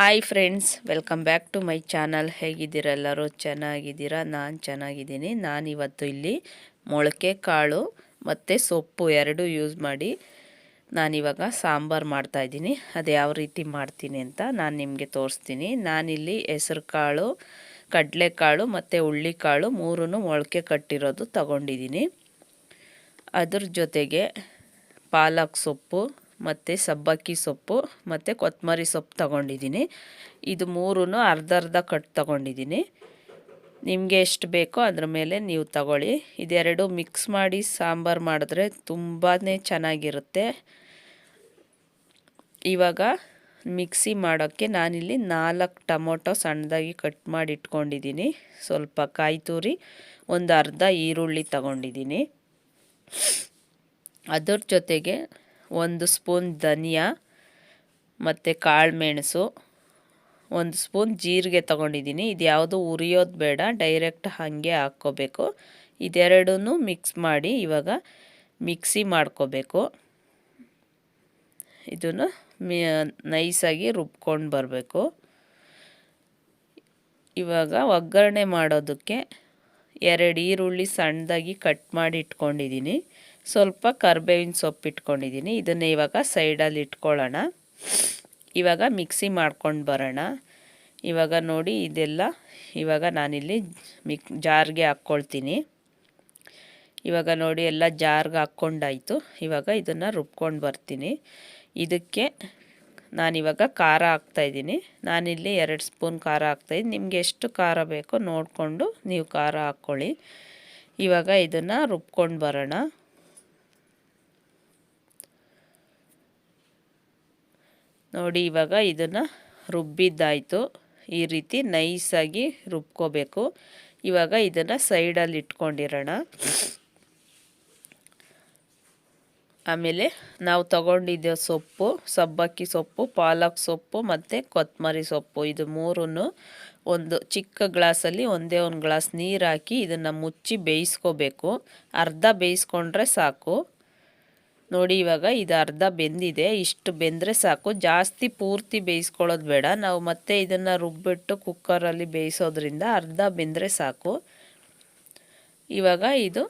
Hi friends welcome back to my channel ಹೇಗಿದ್ದೀರಾ ಎಲ್ಲರೂ? ಚೆನ್ನಾಗಿದ್ದೀರಾ? ನಾನು ಚೆನ್ನಾಗಿದ್ದೀನಿ. ನಾನಿವತ್ತು ಇಲ್ಲಿ ಮೊಳಕೆ ಕಾಳು ಮತ್ತು ಸೊಪ್ಪು ಎರಡು ಯೂಸ್ ಮಾಡಿ ನಾನಿವಾಗ ಸಾಂಬಾರು ಮಾಡ್ತಾಯಿದ್ದೀನಿ ಅದು ಯಾವ ರೀತಿ ಮಾಡ್ತೀನಿ ಅಂತ ನಾನು ನಿಮಗೆ ತೋರಿಸ್ತೀನಿ. ನಾನಿಲ್ಲಿ ಹೆಸರು ಕಾಳು ಕಡಲೆಕಾಳು ಮತ್ತು ಹುಳ್ಳಿಕಾಳು ಮೂರೂ ಮೊಳಕೆ ಕಟ್ಟಿರೋದು ತಗೊಂಡಿದ್ದೀನಿ. ಅದ್ರ ಜೊತೆಗೆ ಪಾಲಕ್ ಸೊಪ್ಪು ಮತ್ತು ಸಬ್ಬಕ್ಕಿ ಸೊಪ್ಪು, ಮತ್ತು ಕೊತ್ತಂಬರಿ ಸೊಪ್ಪು ತಗೊಂಡಿದ್ದೀನಿ. ಇದು ಮೂರೂ ಅರ್ಧ ಅರ್ಧ ಕಟ್ ತಗೊಂಡಿದ್ದೀನಿ. ನಿಮಗೆ ಎಷ್ಟು ಬೇಕೋ ಅದ್ರ ಮೇಲೆ ನೀವು ತಗೊಳ್ಳಿ. ಇದೆರಡು ಮಿಕ್ಸ್ ಮಾಡಿ ಸಾಂಬಾರು ಮಾಡಿದ್ರೆ ತುಂಬಾ ಚೆನ್ನಾಗಿರುತ್ತೆ. ಇವಾಗ ಮಿಕ್ಸಿ ಮಾಡೋಕ್ಕೆ ನಾನಿಲ್ಲಿ ನಾಲ್ಕು ಟೊಮೊಟೊ ಸಣ್ಣದಾಗಿ ಕಟ್ ಮಾಡಿ ಇಟ್ಕೊಂಡಿದ್ದೀನಿ. ಸ್ವಲ್ಪ ಕಾಯಿ ತುರಿ, ಒಂದು ಅರ್ಧ ಈರುಳ್ಳಿ ತಗೊಂಡಿದ್ದೀನಿ. ಅದ್ರ ಜೊತೆಗೆ ಒಂದು ಸ್ಪೂನ್ ಧನಿಯಾ, ಮತ್ತು ಕಾಳು ಮೆಣಸು, ಒಂದು ಸ್ಪೂನ್ ಜೀರಿಗೆ ತೊಗೊಂಡಿದ್ದೀನಿ. ಇದು ಯಾವುದು ಉರಿಯೋದು ಬೇಡ, ಡೈರೆಕ್ಟ್ ಹಾಗೆ ಹಾಕ್ಕೋಬೇಕು. ಇದೆರಡೂ ಮಿಕ್ಸ್ ಮಾಡಿ ಇವಾಗ ಮಿಕ್ಸಿ ಮಾಡ್ಕೋಬೇಕು. ಇದನ್ನು ಮಿ, ನೈಸಾಗಿ ರುಬ್ಕೊಂಡು ಬರಬೇಕು. ಇವಾಗ ಒಗ್ಗರಣೆ ಮಾಡೋದಕ್ಕೆ ಎರಡು ಈರುಳ್ಳಿ ಸಣ್ಣದಾಗಿ ಕಟ್ ಮಾಡಿ ಇಟ್ಕೊಂಡಿದ್ದೀನಿ. ಸ್ವಲ್ಪ ಕರ್ಬೇವಿನ ಸೊಪ್ಪು ಇಟ್ಕೊಂಡಿದ್ದೀನಿ. ಇದನ್ನು ಇವಾಗ ಸೈಡಲ್ಲಿ ಇಟ್ಕೊಳ್ಳೋಣ. ಇವಾಗ ಮಿಕ್ಸಿ ಮಾಡ್ಕೊಂಡು ಬರೋಣ. ಇವಾಗ ನೋಡಿ ಇದೆಲ್ಲ ಇವಾಗ ನಾನಿಲ್ಲಿ ಮಿಕ್ ಜಾರ್ಗೆ ಹಾಕ್ಕೊಳ್ತೀನಿ. ಇವಾಗ ನೋಡಿ ಎಲ್ಲ ಜಾರ್ಗೆ ಹಾಕ್ಕೊಂಡಾಯಿತು. ಇವಾಗ ಇದನ್ನು ರುಬ್ಕೊಂಡು ಬರ್ತೀನಿ. ಇದಕ್ಕೆ ನಾನಿವಾಗ ಖಾರ ಹಾಕ್ತಾಯಿದ್ದೀನಿ ನಾನಿಲ್ಲಿ ಎರಡು ಸ್ಪೂನ್ ಖಾರ ಹಾಕ್ತಾಯಿದ್ದೀನಿ ನಿಮಗೆ ಎಷ್ಟು ಖಾರ ಬೇಕೋ ನೋಡಿಕೊಂಡು ನೀವು ಖಾರ ಹಾಕ್ಕೊಳ್ಳಿ. ಇವಾಗ ಇದನ್ನು ರುಬ್ಕೊಂಡು ಬರೋಣ. ನೋಡಿ, ಇವಾಗ ಇದನ್ನು ರುಬ್ಬಿದ್ದಾಯಿತು. ಈ ರೀತಿ ನೈಸಾಗಿ ರುಬ್ಕೋಬೇಕು. ಇವಾಗ ಇದನ್ನು ಸೈಡಲ್ಲಿ ಇಟ್ಕೊಂಡಿರೋಣ. ಆಮೇಲೆ ನಾವು ತಗೊಂಡಿದ್ದ ಸೊಪ್ಪು, ಸಬ್ಬಕ್ಕಿ ಸೊಪ್ಪು, ಪಾಲಕ್ ಸೊಪ್ಪು ಮತ್ತು ಕೊತ್ತಂಬರಿ ಸೊಪ್ಪು. ಇದು ಮೂರೂ ಒಂದು ಚಿಕ್ಕ ಗ್ಲಾಸಲ್ಲಿ ಒಂದೇ ಒಂದು ಗ್ಲಾಸ್ ನೀರು ಹಾಕಿ ಇದನ್ನು ಮುಚ್ಚಿ ಬೇಯಿಸ್ಕೋಬೇಕು. ಅರ್ಧ ಬೇಯಿಸ್ಕೊಂಡ್ರೆ ಸಾಕು. ನೋಡಿ ಇವಾಗ ಇದು ಅರ್ಧ ಬೆಂದಿದೆ. ಇಷ್ಟು ಬೆಂದರೆ ಸಾಕು. ಜಾಸ್ತಿ ಪೂರ್ತಿ ಬೇಯಿಸ್ಕೊಳ್ಳೋದು ಬೇಡ. ನಾವು ಮತ್ತೆ ಇದನ್ನು ರುಬ್ಬಿಟ್ಟು ಕುಕ್ಕರಲ್ಲಿ ಬೇಯಿಸೋದ್ರಿಂದ ಅರ್ಧ ಬೆಂದರೆ ಸಾಕು. ಇವಾಗ ಇದು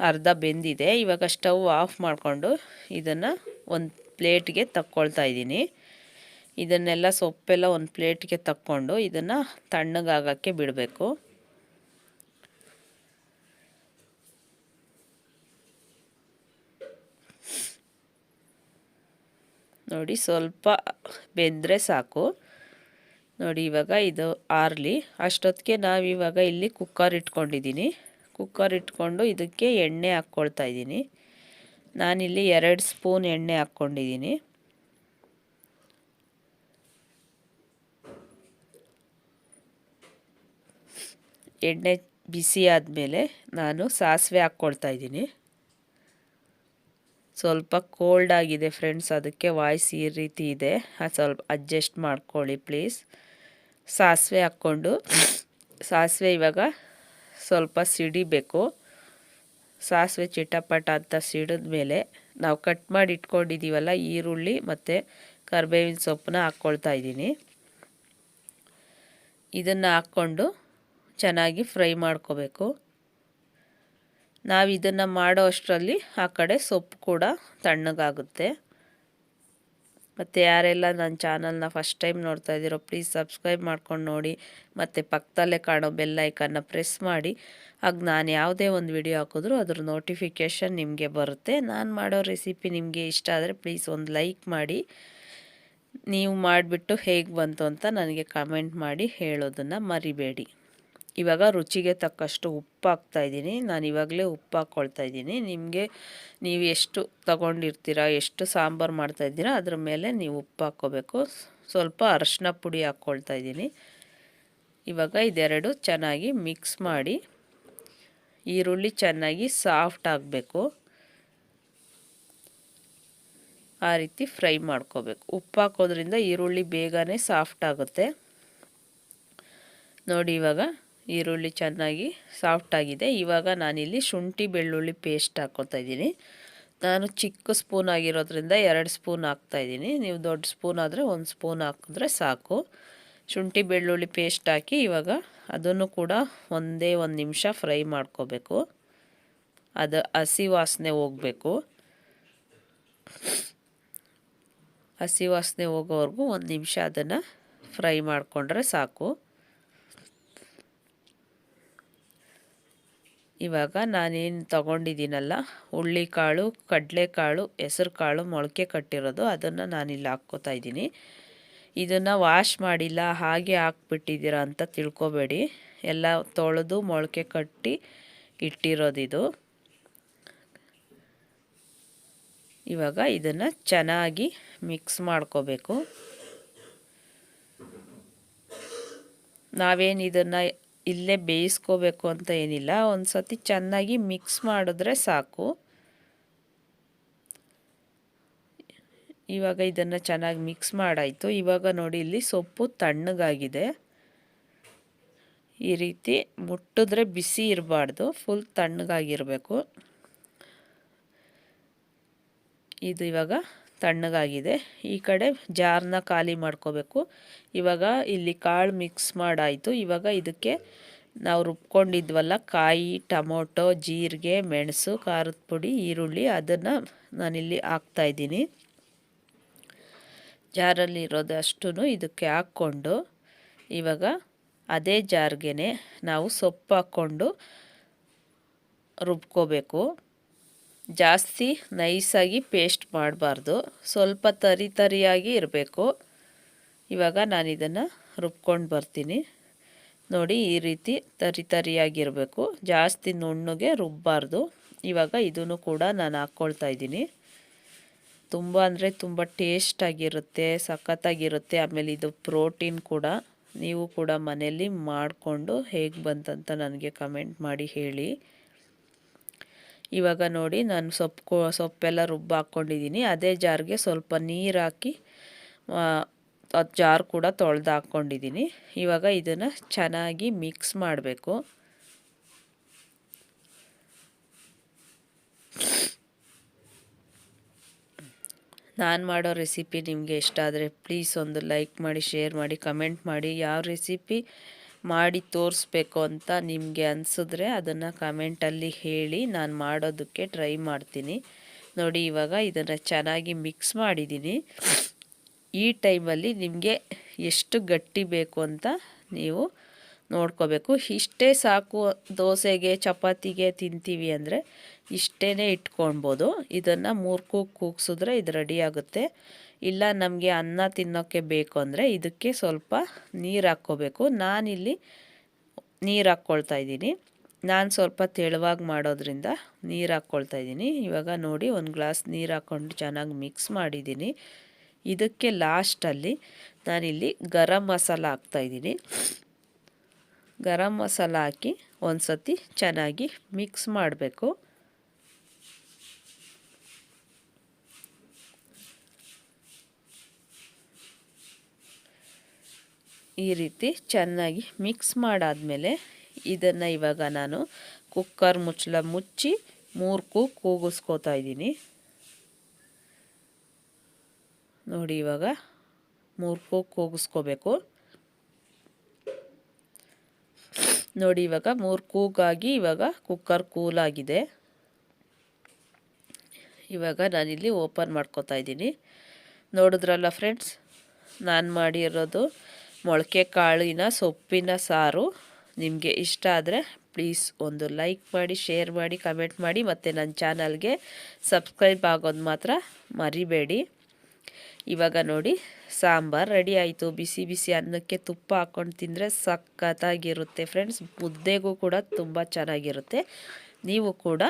ಅರ್ಧ ಬೆಂದಿದೆ. ಇವಾಗ ಸ್ಟವ್ ಆಫ್ ಮಾಡಿಕೊಂಡು ಇದನ್ನು ಒಂದು ಪ್ಲೇಟ್ಗೆ ತಕ್ಕೊಳ್ತಾ ಇದ್ದೀನಿ. ಇದನ್ನೆಲ್ಲ ಸೊಪ್ಪೆಲ್ಲ ಒಂದು ಪ್ಲೇಟ್ಗೆ ತಕ್ಕೊಂಡು ಇದನ್ನು ತಣ್ಣಗಾಗೋಕ್ಕೆ ಬಿಡಬೇಕು. ನೋಡಿ ಸ್ವಲ್ಪ ಬೆಂದರೆ ಸಾಕು. ನೋಡಿ ಇವಾಗ ಇದು ಆರ್ಲಿ. ಅಷ್ಟೊತ್ತಿಗೆ ನಾವಿವಾಗ ಇಲ್ಲಿ ಕುಕ್ಕರ್ ಇಟ್ಕೊಂಡಿದ್ದೀನಿ ಕುಕ್ಕರ್ ಇಟ್ಕೊಂಡು ಇದಕ್ಕೆ ಎಣ್ಣೆ ಹಾಕ್ಕೊಳ್ತಾ ಇದ್ದೀನಿ ನಾನಿಲ್ಲಿ ಎರಡು ಸ್ಪೂನ್ ಎಣ್ಣೆ ಹಾಕ್ಕೊಂಡಿದ್ದೀನಿ ಎಣ್ಣೆ ಬಿಸಿ ಆದಮೇಲೆ ನಾನು ಸಾಸಿವೆ ಹಾಕ್ಕೊಳ್ತಾ ಇದ್ದೀನಿ ಸ್ವಲ್ಪ ಕೋಲ್ಡ್ ಆಗಿದೆ ಫ್ರೆಂಡ್ಸ್ ಅದಕ್ಕೆ ವಾಯ್ಸ್ ಈ ರೀತಿ ಇದೆ. ಸ್ವಲ್ಪ ಅಡ್ಜಸ್ಟ್ ಮಾಡ್ಕೊಳ್ಳಿ ಪ್ಲೀಸ್ ಸಾಸಿವೆ ಹಾಕ್ಕೊಂಡು, ಸಾಸಿವೆ ಇವಾಗ ಸ್ವಲ್ಪ ಸಿಡಿಬೇಕು. ಸಾಸಿವೆ ಚಿಟಪಟ ಅಂತ ಸಿಡಿದ ಮೇಲೆ ನಾವು ಕಟ್ ಮಾಡಿ ಇಟ್ಕೊಂಡಿದ್ದೀವಲ್ಲ ಈರುಳ್ಳಿ ಮತ್ತು ಕರ್ಬೇವಿನ ಸೊಪ್ಪನ್ನ ಹಾಕ್ಕೊಳ್ತಾ ಇದ್ದೀನಿ. ಇದನ್ನು ಹಾಕ್ಕೊಂಡು ಚೆನ್ನಾಗಿ ಫ್ರೈ ಮಾಡ್ಕೋಬೇಕು. ನಾವು ಇದನ್ನು ಮಾಡೋ ಅಷ್ಟರಲ್ಲಿ ಆ ಕಡೆ ಸೊಪ್ಪು ಕೂಡ ತಣ್ಣಗಾಗುತ್ತೆ. ಮತ್ತು ಯಾರೆಲ್ಲ ನನ್ನ ಚಾನಲ್ನ ಫಸ್ಟ್ ಟೈಮ್ ನೋಡ್ತಾ ಇದ್ದೀರೋ, ಪ್ಲೀಸ್ ಸಬ್ಸ್ಕ್ರೈಬ್ ಮಾಡ್ಕೊಂಡು ನೋಡಿ. ಮತ್ತು ಪಕ್ಕದಲ್ಲೇ ಕಾಣೋ ಬೆಲ್ಲೈಕನ್ನ ಪ್ರೆಸ್ ಮಾಡಿ. ಆಗ ನಾನು ಯಾವುದೇ ಒಂದು ವಿಡಿಯೋ ಹಾಕಿದ್ರೂ ಅದ್ರ ನೋಟಿಫಿಕೇಷನ್ ನಿಮಗೆ ಬರುತ್ತೆ. ನಾನು ಮಾಡೋ ರೆಸಿಪಿ ನಿಮಗೆ ಇಷ್ಟ ಆದರೆ ಪ್ಲೀಸ್ ಒಂದು ಲೈಕ್ ಮಾಡಿ. ನೀವು ಮಾಡಿಬಿಟ್ಟು ಹೇಗೆ ಬಂತು ಅಂತ ನನಗೆ ಕಮೆಂಟ್ ಮಾಡಿ ಹೇಳೋದನ್ನು ಮರಿಬೇಡಿ. ಇವಾಗ ರುಚಿಗೆ ತಕ್ಕಷ್ಟು ಉಪ್ಪು ಹಾಕ್ತಾಯಿದ್ದೀನಿ ನಾನು ಇವಾಗಲೇ ಉಪ್ಪು ಹಾಕ್ಕೊಳ್ತಾ ಇದ್ದೀನಿ. ನಿಮಗೆ ನೀವು ಎಷ್ಟು ತಗೊಂಡಿರ್ತೀರಾ, ಎಷ್ಟು ಸಾಂಬಾರು ಮಾಡ್ತಾಯಿದ್ದೀರಾ ಅದ್ರ ಮೇಲೆ ನೀವು ಉಪ್ಪು ಹಾಕ್ಕೋಬೇಕು ಸ್ವಲ್ಪ ಅರಶಿನ ಪುಡಿ ಹಾಕ್ಕೊಳ್ತಾ ಇದ್ದೀನಿ. ಇವಾಗ ಇದೆರಡು ಚೆನ್ನಾಗಿ ಮಿಕ್ಸ್ ಮಾಡಿ ಈರುಳ್ಳಿ ಚೆನ್ನಾಗಿ ಸಾಫ್ಟ್ ಆಗಬೇಕು. ಆ ರೀತಿ ಫ್ರೈ ಮಾಡ್ಕೋಬೇಕು. ಉಪ್ಪು ಹಾಕೋದ್ರಿಂದ ಈರುಳ್ಳಿ ಬೇಗನೆ ಸಾಫ್ಟ್ ಆಗುತ್ತೆ. ನೋಡಿ ಇವಾಗ ಈರುಳ್ಳಿ ಚೆನ್ನಾಗಿ ಸಾಫ್ಟ್ ಆಗಿದೆ. ಇವಾಗ ನಾನಿಲ್ಲಿ ಶುಂಠಿ ಬೆಳ್ಳುಳ್ಳಿ ಪೇಸ್ಟ್ ಹಾಕ್ಕೊತಾ ಇದ್ದೀನಿ. ನಾನು ಚಿಕ್ಕ ಸ್ಪೂನ್ ಆಗಿರೋದ್ರಿಂದ ಎರಡು ಸ್ಪೂನ್ ಹಾಕ್ತಾಯಿದ್ದೀನಿ ನೀವು ದೊಡ್ಡ ಸ್ಪೂನ್ ಆದರೆ ಒಂದು ಸ್ಪೂನ್ ಹಾಕಿದ್ರೆ ಸಾಕು. ಶುಂಠಿ ಬೆಳ್ಳುಳ್ಳಿ ಪೇಸ್ಟ್ ಹಾಕಿ ಇವಾಗ ಅದನ್ನು ಕೂಡ ಒಂದೇ ಒಂದು ನಿಮಿಷ ಫ್ರೈ ಮಾಡ್ಕೋಬೇಕು. ಅದು ಹಸಿ ವಾಸನೆ ಹೋಗಬೇಕು. ಹಸಿ ವಾಸನೆ ಹೋಗೋವರೆಗೂ ಒಂದು ನಿಮಿಷ ಅದನ್ನು ಫ್ರೈ ಮಾಡಿಕೊಂಡ್ರೆ ಸಾಕು. ಇವಾಗ ನಾನೇನು ತೊಗೊಂಡಿದ್ದೀನಲ್ಲ, ಹುಳ್ಳಿಕಾಳು, ಕಡಲೆಕಾಳು ಹೆಸರು ಕಾಳು ಮೊಳಕೆ ಕಟ್ಟಿರೋದು, ಅದನ್ನು ನಾನಿಲ್ಲಿ ಹಾಕ್ಕೋತಾ ಇದ್ದೀನಿ. ಇದನ್ನು ವಾಶ್ ಮಾಡಿಲ್ಲ, ಹಾಗೆ ಹಾಕ್ಬಿಟ್ಟಿದ್ದೀರ ಅಂತ ತಿಳ್ಕೊಬೇಡಿ. ಎಲ್ಲ ತೊಳೆದು ಮೊಳಕೆ ಕಟ್ಟಿ ಇಟ್ಟಿರೋದಿದು. ಇವಾಗ ಇದನ್ನು ಚೆನ್ನಾಗಿ ಮಿಕ್ಸ್ ಮಾಡ್ಕೋಬೇಕು. ನಾವೇನು ಇದನ್ನು ಇಲ್ಲೇ ಬೇಯಿಸ್ಕೋಬೇಕು ಅಂತ ಏನಿಲ್ಲ. ಒಂದು ಸತಿ ಚೆನ್ನಾಗಿ ಮಿಕ್ಸ್ ಮಾಡಿದ್ರೆ ಸಾಕು. ಇವಾಗ ಇದನ್ನು ಚೆನ್ನಾಗಿ ಮಿಕ್ಸ್ ಮಾಡಾಯಿತು. ಇವಾಗ ನೋಡಿ, ಇಲ್ಲಿ ಸೊಪ್ಪು ತಣ್ಣಗಾಗಿದೆ. ಈ ರೀತಿ ಮುಟ್ಟಿದ್ರೆ ಬಿಸಿ ಇರಬಾರ್ದು. ಫುಲ್ ತಣ್ಣಗಾಗಿರಬೇಕು. ಇದು ಇವಾಗ ತಣ್ಣಗಾಗಿದೆ. ಈ ಕಡೆ ಜಾರ್ನ ಖಾಲಿ ಮಾಡ್ಕೋಬೇಕು. ಇವಾಗ ಇಲ್ಲಿ ಕಾಳು ಮಿಕ್ಸ್ ಮಾಡಾಯಿತು. ಇವಾಗ ಇದಕ್ಕೆ ನಾವು ರುಬ್ಕೊಂಡಿದ್ವಲ್ಲ ಕಾಯಿ, ಟೊಮೊಟೊ, ಜೀರಿಗೆ, ಮೆಣಸು, ಖಾರದ ಪುಡಿ, ಈರುಳ್ಳಿ ಅದನ್ನು ನಾನಿಲ್ಲಿ ಹಾಕ್ತಾಯಿದ್ದೀನಿ ಜಾರಲ್ಲಿರೋದು ಅಷ್ಟು ಇದಕ್ಕೆ ಹಾಕ್ಕೊಂಡು ಇವಾಗ ಅದೇ ಜಾರ್ಗೆ ನಾವು ಸೊಪ್ಪು ಹಾಕ್ಕೊಂಡು ರುಬ್ಕೋಬೇಕು. ಜಾಸ್ತಿ ನೈಸಾಗಿ ಪೇಸ್ಟ್ ಮಾಡಬಾರ್ದು. ಸ್ವಲ್ಪ ತರಿ ತರಿಯಾಗಿ ಇರಬೇಕು. ಇವಾಗ ನಾನು ಇದನ್ನು ರುಬ್ಕೊಂಡು ಬರ್ತೀನಿ. ನೋಡಿ, ಈ ರೀತಿ ತರಿ ತರಿಯಾಗಿರಬೇಕು ಜಾಸ್ತಿ ನುಣ್ಣಗೆ ರುಬ್ಬಾರ್ದು. ಇವಾಗ ಇದನ್ನು ಕೂಡ ನಾನು ಹಾಕ್ಕೊಳ್ತಾ ಇದ್ದೀನಿ. ತುಂಬ ಅಂದರೆ ತುಂಬ ಟೇಸ್ಟಾಗಿರುತ್ತೆ, ಸಖತ್ತಾಗಿರುತ್ತೆ. ಆಮೇಲೆ ಇದು ಪ್ರೋಟೀನ್ ಕೂಡ. ನೀವು ಕೂಡ ಮನೆಯಲ್ಲಿ ಮಾಡಿಕೊಂಡು ಹೇಗೆ ಬಂತಂತ ನನಗೆ ಕಮೆಂಟ್ ಮಾಡಿ ಹೇಳಿ. ಇವಾಗ ನೋಡಿ ನಾನು ಸೊಪ್ಪು ಸೊಪ್ಪೆಲ್ಲ ರುಬ್ಬ ಹಾಕ್ಕೊಂಡಿದ್ದೀನಿ ಅದೇ ಜಾರ್ಗೆ ಸ್ವಲ್ಪ ನೀರು ಹಾಕಿ ಅದು ಜಾರ್ ಕೂಡ ತೊಳೆದು ಹಾಕ್ಕೊಂಡಿದ್ದೀನಿ ಇವಾಗ ಇದನ್ನು ಚೆನ್ನಾಗಿ ಮಿಕ್ಸ್ ಮಾಡಬೇಕು. ನಾನು ಮಾಡೋ ರೆಸಿಪಿ ನಿಮಗೆ ಇಷ್ಟ ಆದರೆ ಪ್ಲೀಸ್ ಒಂದು ಲೈಕ್ ಮಾಡಿ ಶೇರ್ ಮಾಡಿ ಕಮೆಂಟ್ ಮಾಡಿ. ಯಾವ ರೆಸಿಪಿ ಮಾಡಿ ತೋರಿಸ್ಬೇಕು ಅಂತ ನಿಮಗೆ ಅನಿಸಿದ್ರೆ ಅದನ್ನು ಕಮೆಂಟಲ್ಲಿ ಹೇಳಿ ನಾನು ಮಾಡೋದಕ್ಕೆ ಟ್ರೈ ಮಾಡ್ತೀನಿ. ನೋಡಿ ಇವಾಗ ಇದನ್ನು ಚೆನ್ನಾಗಿ ಮಿಕ್ಸ್ ಮಾಡಿದ್ದೀನಿ. ಈ ಟೈಮಲ್ಲಿ ನಿಮಗೆ ಎಷ್ಟು ಗಟ್ಟಿ ಬೇಕು ಅಂತ ನೀವು ನೋಡ್ಕೋಬೇಕು. ಇಷ್ಟೇ ಸಾಕು ದೋಸೆಗೆ, ಚಪಾತಿಗೆ ತಿಂತೀವಿ ಅಂದರೆ ಇಷ್ಟೇ ಇಟ್ಕೊಳ್ಬೋದು. ಇದನ್ನು ಮೂರು ಕೂಗ್ ಕೂಗ್ಸಿದ್ರೆ ಇದು ರೆಡಿ ಆಗುತ್ತೆ. ಇಲ್ಲ, ನಮಗೆ ಅನ್ನ ತಿನ್ನೋಕ್ಕೆ ಬೇಕು ಅಂದರೆ ಇದಕ್ಕೆ ಸ್ವಲ್ಪ ನೀರು ಹಾಕ್ಕೋಬೇಕು. ನಾನಿಲ್ಲಿ ನೀರು ಹಾಕ್ಕೊಳ್ತಾ ಇದ್ದೀನಿ. ನಾನು ಸ್ವಲ್ಪ ತೆಳುವಾಗಿ ಮಾಡೋದ್ರಿಂದ ನೀರು ಹಾಕ್ಕೊಳ್ತಾ ಇದ್ದೀನಿ. ಇವಾಗ ನೋಡಿ, ಒಂದು ಗ್ಲಾಸ್ ನೀರು ಹಾಕ್ಕೊಂಡು ಚೆನ್ನಾಗಿ ಮಿಕ್ಸ್ ಮಾಡಿದ್ದೀನಿ. ಇದಕ್ಕೆ ಲಾಸ್ಟಲ್ಲಿ ನಾನಿಲ್ಲಿ ಗರಂ ಮಸಾಲ ಹಾಕ್ತಾಯಿದ್ದೀನಿ ಗರಂ ಮಸಾಲ ಹಾಕಿ ಒಂದು ಸತಿ ಚೆನ್ನಾಗಿ ಮಿಕ್ಸ್ ಮಾಡಬೇಕು. ಈ ರೀತಿ ಚೆನ್ನಾಗಿ ಮಿಕ್ಸ್ ಮಾಡಾದಮೇಲೆ ಇದನ್ನು ಇವಾಗ ನಾನು ಕುಕ್ಕರ್ ಮುಚ್ಚಳ ಮುಚ್ಚಿ ಮೂರು ಕೂ ಕೂಗಿಸ್ಕೋತಾ ಇದ್ದೀನಿ. ನೋಡಿ ಇವಾಗ ಮೂರು ಕೂ ಕೂಗಿಸ್ಕೋಬೇಕು. ನೋಡಿ ಇವಾಗ ಮೂರು ಕೂಗಾಗಿ ಇವಾಗ ಕುಕ್ಕರ್ ಕೂಲಾಗಿದೆ ಇವಾಗ ನಾನಿಲ್ಲಿ ಓಪನ್ ಮಾಡ್ಕೋತಾ ಇದ್ದೀನಿ. ನೋಡಿದ್ರಲ್ಲ ಫ್ರೆಂಡ್ಸ್ ನಾನು ಮಾಡಿರೋದು ಮೊಳಕೆ ಕಾಳಿನ ಸೊಪ್ಪಿನ ಸಾರು ನಿಮಗೆ ಇಷ್ಟ ಆದರೆ ಪ್ಲೀಸ್ ಒಂದು ಲೈಕ್ ಮಾಡಿ ಶೇರ್ ಮಾಡಿ ಕಮೆಂಟ್ ಮಾಡಿ ಮತ್ತು ನನ್ನ ಚಾನಲ್ಗೆ ಸಬ್ಸ್ಕ್ರೈಬ್ ಆಗೋದು ಮಾತ್ರ ಮರಿಬೇಡಿ. ಇವಾಗ ನೋಡಿ, ಸಾಂಬಾರು ರೆಡಿ ಆಯಿತು. ಬಿಸಿ ಬಿಸಿ ಅನ್ನಕ್ಕೆ ತುಪ್ಪ ಹಾಕ್ಕೊಂಡು ತಿಂದರೆ ಸಖತ್ತಾಗಿರುತ್ತೆ ಫ್ರೆಂಡ್ಸ್ ಮುದ್ದೆಗೂ ಕೂಡ ತುಂಬ ಚೆನ್ನಾಗಿರುತ್ತೆ. ನೀವು ಕೂಡ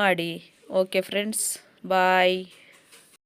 ಮಾಡಿ. Okay friends bye